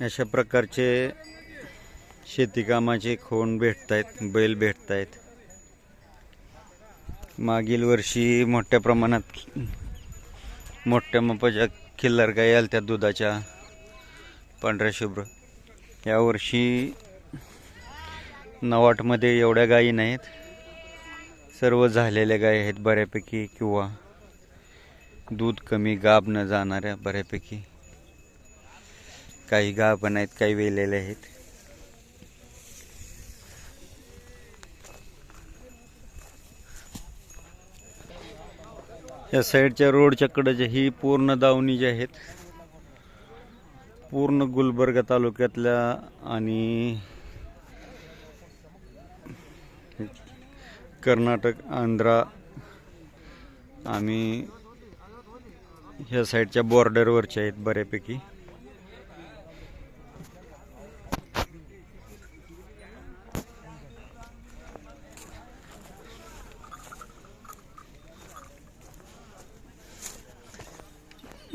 अशा प्रकारचे शेतीकामाचे खोन भेटत आहेत बैल भेटत आहेत मागील वर्षी मोठ्या प्रमाणात मोठ्या मापाच्या खिल्लार गाई आल्या त्या दुधाच्या पांढऱ्या शुभ्र. यावर्षी नवाटमध्ये एवढ्या गायी नाहीत. सर्व झालेल्या गायी आहेत बऱ्यापैकी किंवा दूध कमी गाब न जाणाऱ्या बऱ्यापैकी. काही गाभण आहेत काही वेलेले आहेत. या साईडच्या रोडच्या कडे ही पूर्ण दावणी जी आहेत पूर्ण गुलबर्गा तालुक्यातल्या आणि कर्नाटक आंध्रा आम्ही ह्या साईडच्या बॉर्डरवरच्या आहेत बऱ्यापैकी.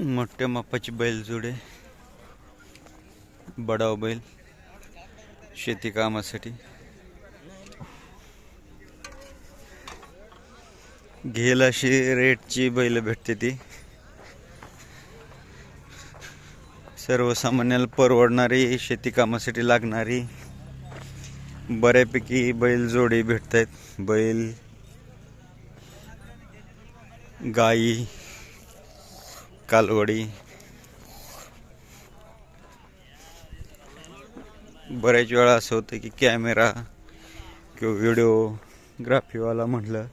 मोठ्या मापाची बैलजोडे बडाव बैल. शेती कामासाठी. घेल अशी रेटची बैल भेटते ती. सर्वसामान्याला परवडणारी शेती कामासाठी लागणारी बऱ्यापैकी बैल जोडी भेटत आहेत बैल गाई कालवडी. बऱ्याच वेळा असं होतं की कॅमेरा किंवा व्हिडिओग्राफीवाला म्हटलं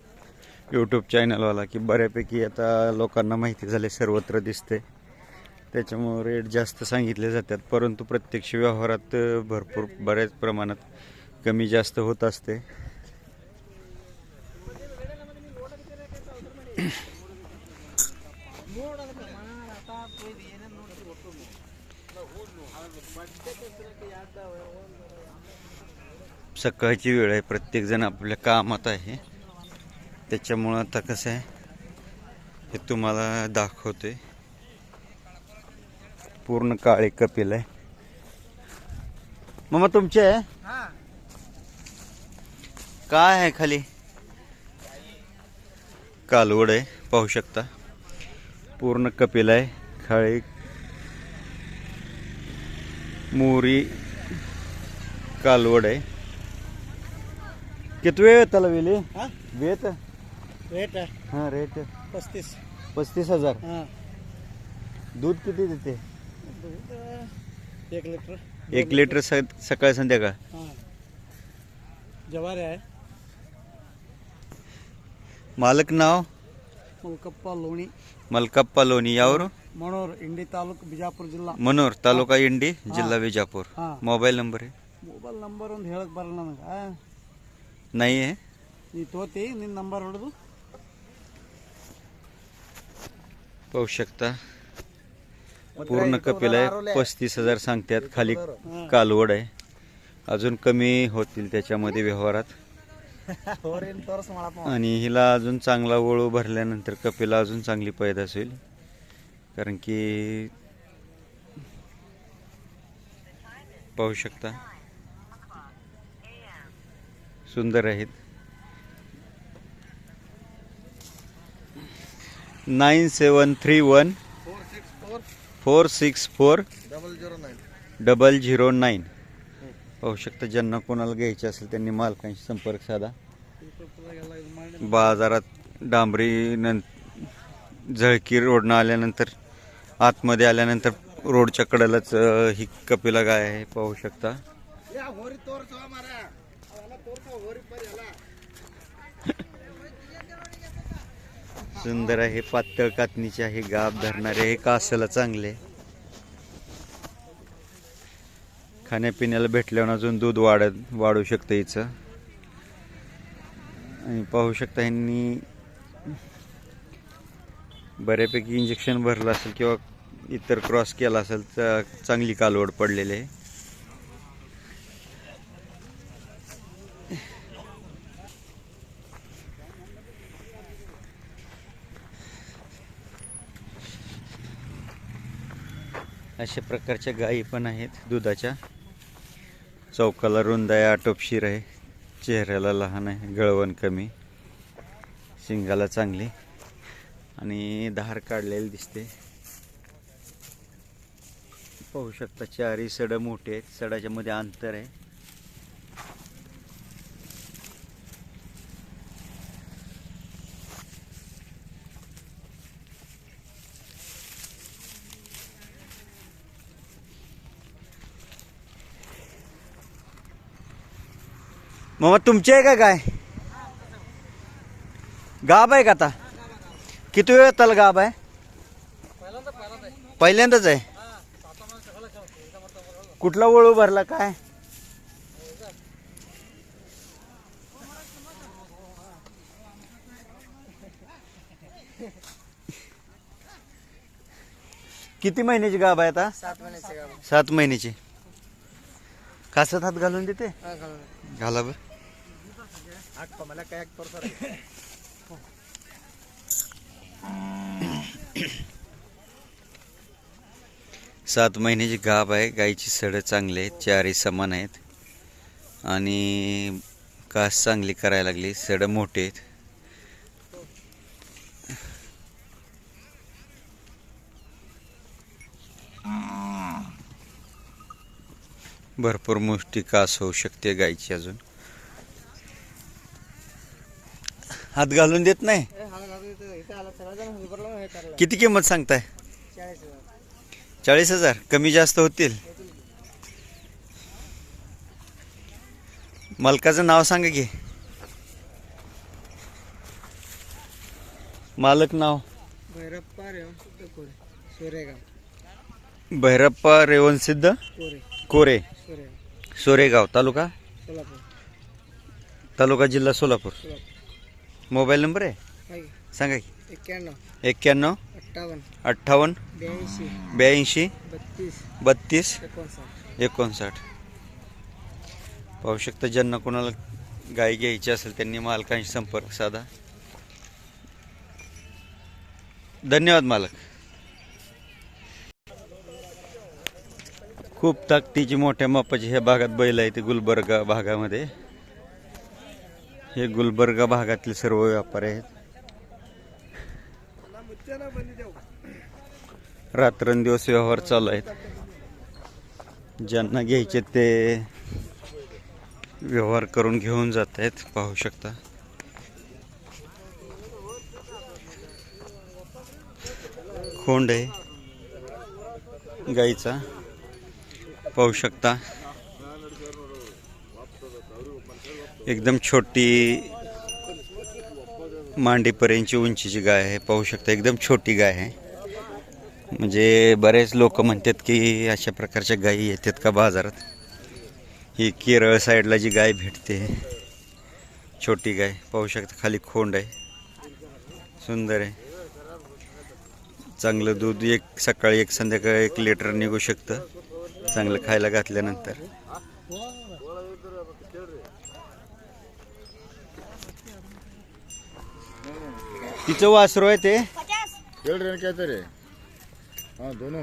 यूट्यूब चॅनलवाला की बऱ्यापैकी आता लोकांना माहिती झाले सर्वत्र दिसते. त्याच्यामुळे रेट जास्त सांगितले जातात परंतु प्रत्यक्ष व्यवहारात भरपूर बऱ्याच प्रमाणात कमी जास्त होत असते. सकाळची वेळ आहे प्रत्येकजण आपल्या कामात आहे. त्याच्यामुळं आता कसं आहे हे तुम्हाला दाखवते पूर्ण काळे कपिल आहे. मग तुमचे आहे? काय आहे खाली? कालवड आहे पाहू शकता. पूर्ण कपिल आहे खाळी मोरी कालवड. आहे किती वेळ त्याला वेली? हा? वेत? रेट आहे. हा रेट. पस्तीस. पस्तीस हजार. हां. दूध किती देते? दूध एक लिटर. एक लिटर स सकाळ संध्याकाळ? हां. जवारी आहे. मालक नाव? मुलकप्पा लोणी. मलकप्पा लोणी. यावर मनोर इंडी तालूक ಬಿಜಾಪುರ ಜಿಲ್ಲಾ मनोर तालुका इंडी जिल्हा विजापूर हा. मोबाईल नंबर आहे ಮೊಬೈಲ್ ನಂಬರ್ ಒಂದು ಹೇಳಕ್ ಬರಲ್ಲ ನನಗೆ नाही आहे ನೀ ತೋತಿ ನಿನ್ನ ನಂಬರ್ ಹೊಡೆದು पाहू शकता पूर्ण कपिल आहे पस्तीस हजार सांगतात खाली कालवड आहे अजून कमी होतील त्याच्यामध्ये व्यवहारात ಹೋರೇನು ತೋರಿಸ್ ಮಾಡಪ್ಪ आणि हिला अजून चांगला वळू भरल्यानंतर कपिला अजून चांगली पैदास होईल कारण की पाहू शकता. सुंदर आहेत. Nine seven three one four six four double zero nine. Double zero nine पाहू शकता ज्यांना कोणाला घ्यायचे असेल त्यांनी मालकांशी संपर्क साधा. बाजारात डांबरी न झळकी रोडनं आल्यानंतर आतमध्ये आल्यानंतर रोडच्या कडेलाच ही कपिला गाय आहे पाहू शकता. सुंदर आहे पातळ कातणीचे आहे गाब धरणारे हे कासला चांगले. खाण्यापिण्याला भेटल्यावर अजून दूध वाढत वाढू शकतं हिचं. आणि पाहू शकता ह्यांनी बऱ्यापैकी इंजेक्शन भरलं असेल किंवा इतर क्रॉस केला असेल तर चांगली कालवड पडलेली आहे. अशा प्रकारच्या गायी पण आहेत दुधाच्या. चौकाला रुंद आहे आटोपशीर आहे. चेहऱ्याला लहान आहे गळवण कमी. शिंगाला चांगली. आणि धार काढलेली दिसते. पाहू शकता चारही सड मोठे आहेत. सडाच्या मध्ये अंतर आहे. मामा तुमचे आहे का काय? गाब आहे का आता? किती वेळ त्याला गाब आहे? पहिल्यांदाच आहे. कुठला वळू भरला काय? किती महिन्याची गाब आहे आता? सात महिन्याचे कासत हात घालून देते? घाला बर. मला काय एक तोर सात महिन्याची गाभ आहे. गाईची सडं चांगली आहेत. चारही समान आहेत. आणि कास चांगली करायला लागली. सडं मोठे आहेत. भरपूर मुष्टी कास होऊ शकते गाईची अजून. हात घालून देत नाही? किती किंमत सांगताय? चाळीस हजार. कमी जास्त होतील. मालकाचं नाव सांगा की. मालक नाव? भैरप्पा रेवण शुद्ध कोरे. सोरेगाव. भैरप्पा रेवणसिद्ध कोरे. कोरे. सोरेगाव. तालुका? सोलापूर. तालुका जिल्हा सोलापूर. मोबाईल नंबर आहे? सांगा की. एक्क्याण्णव एक्क्याण्णव अठ्ठावन्न. अठ्ठावन्न ब्याऐंशी. ब्याऐंशी बत्तीस. बत्तीस एकोणसाठ. एकोणसाठ. पाहू शकता ज्यांना कोणाला गाय घ्यायची असेल त्यांनी मालकांशी संपर्क साधा. धन्यवाद मालक. खूप ताकदीची मोठ्या मापाची ह्या भागात बैल आहे ते गुलबर्गा भागामध्ये. हे गुलबर्गा भागातले सर्व व्यापारी आहेत. रात्रंदिवस व्यवहार चालू आहेत. ज्यांना घ्यायचे ते व्यवहार करून घेऊन जात आहेत पाहू शकता. खोंड आहे गाईचा पाहू शकता. एकदम छोटी मांडीपर्यंतची उंचीची गाय आहे. पाहू शकता एकदम छोटी गाय आहे. म्हणजे बरेच लोक म्हणतात की अशा प्रकारच्या गायी येतात का बाजारात? ही केरळ साईडला जी गाय भेटते छोटी गाय पाहू शकता खाली खोंड आहे. सुंदर आहे. चांगलं दूध एक सकाळी एक संध्याकाळी एक लिटर निघू शकतं. चांगलं खायला घातल्यानंतर. तिचं वासरू आहे ते ಹೇಳ್ರಿ ಕೇಳ್ತಾರೆ ಹಾಂ ದೋನು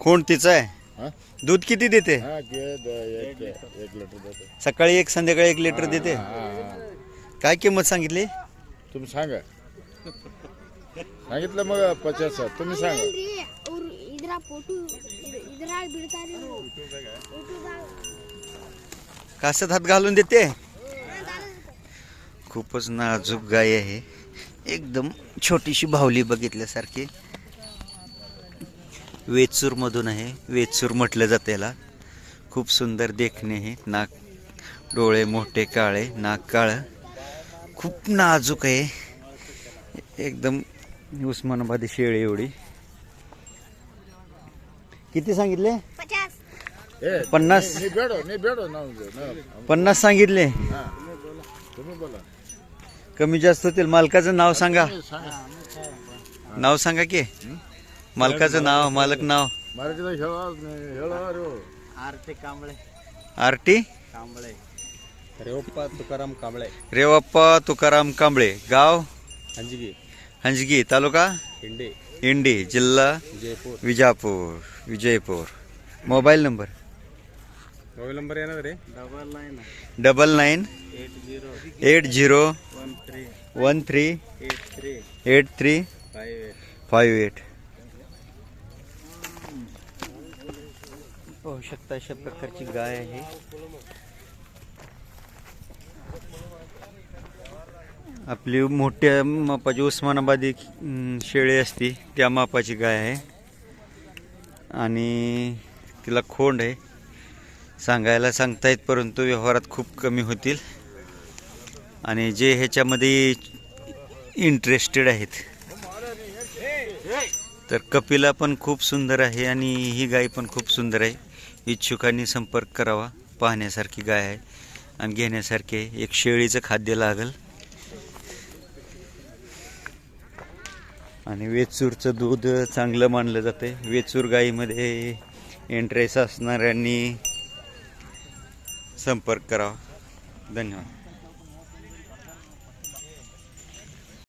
खोंड तिचं आहे हां दूध किती देते हां के एक एक लिटर देतो सकाळी एक संध्याकाळी एक लिटर देते हां हां काय किंमत सांगितली तुम्ही सांगा सांगितलं मग पचास तुम्ही सांगा ಇಲ್ರಿ ಅವ್ರು ಇದ್ರ ಫೋಟೋ ಇದ್ರಾಗ ಬಿಡ್ತಾರಿ ಯೂಟ್ಯೂಬ್ದಾಗ कासत हात घालून देते खूपच नाजूक गाय आहे एकदम छोटीशी भावली बघितल्यासारखी. वेचूरमधून आहे. वेचूर म्हटलं जातं याला. खूप सुंदर देखणे हे नाक डोळे मोठे काळे नाक काळं. खूप नाजूक आहे. एकदम उस्मानाबादी शेळी एवढी. किती सांगितले? पन्नास. पन्नास सांगितले. कमी जास्त होतील. मालकाचं नाव सांगा. नाव सांगा. की. मालकाचं नाव मालक नाव. आरती कांबळे. आरटी कांबळे. रेवप्पा तुकाराम कांबळे. रेवप्पा तुकाराम कांबळे. गाव? हंजगी. हंजगी. तालुका? इंडी इंडी जिल्हा? Jaipur Vijapur. Vijaypur. Mobile number? Mobile number येणार रे. Double nine. Double nine. Eight zero. Eight zero. One three eight three five eight. पाहू शकता अशा प्रकारची गाय आहे. आपली मोठ्या मापाची उस्मानाबादी शेळी असती त्या मापाची गाय आहे. आणि तिला खोंड आहे. सांगायला सांगतायत परंतु व्यवहारात खूप कमी होतील. आणि जे ह्याच्यामध्ये इंटरेस्टेड आहेत. तर कपिला पण खूप सुंदर आहे आणि ही गाय पण खूप सुंदर आहे. इच्छुकांनी संपर्क करावा. पाहण्यासारखी गाय आहे आणि घेण्यासारखी आहे. एक शेळीचं खाद्य लागल. आणि वेचूरचं दूध चांगलं मानलं जाते वेचूर गाईमध्ये इंटरेस्ट असणाऱ्यांनी संपर्क करावा. धन्यवाद.